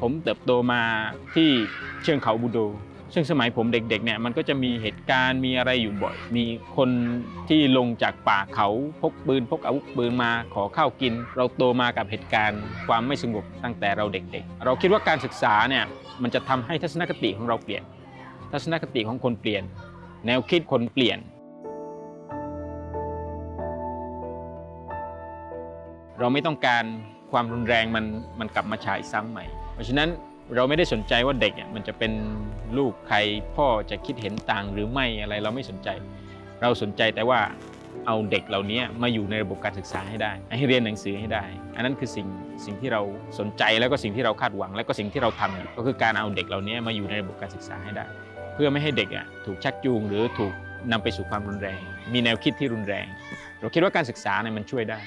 ผมเติบโตมาที่เชิงเขาบูโด ซึ่งสมัยผมเด็กๆเนี่ยมันก็จะมีเหตุการณ์มีอะไรอยู่บ่อย มีคนที่ลงจากป่าเขาพกปืนพกอาวุธปืนมาขอข้าวกิน เราโตมากับเหตุการณ์ความไม่สงบตั้งแต่เราเด็ก ๆ เราคิดว่าการศึกษาเนี่ยมันจะทำให้ทัศนคติของเราเปลี่ยน ทัศนคติของคนเปลี่ยน แนวคิดคนเปลี่ยน เราไม่ต้องการ ความรุนแรงมันมันกลับมาฉายซ้ำใหม่ เพราะฉะนั้นเราไม่ได้สนใจว่าเด็กอะมันจะเป็นลูกใครพ่อจะคิดเห็นต่างหรือไม่อะไรเราไม่สนใจ เราสนใจแต่ว่าเอาเด็กเหล่านี้มาอยู่ในระบบการศึกษาให้ได้ ให้เรียนหนังสือให้ได้ อันนั้นคือสิ่งสิ่งที่เราสนใจแล้วก็สิ่งที่เราคาดหวัง แล้วก็สิ่งที่เราทำอยู่ก็คือการเอาเด็กเหล่านี้มาอยู่ในระบบการศึกษาให้ได้ เพื่อไม่ให้เด็กอะถูกชักจูงหรือถูกนำไปสู่ความรุนแรง มีแนวคิดที่รุนแรง เราคิดว่าการศึกษาเนี่ยมันช่วยได้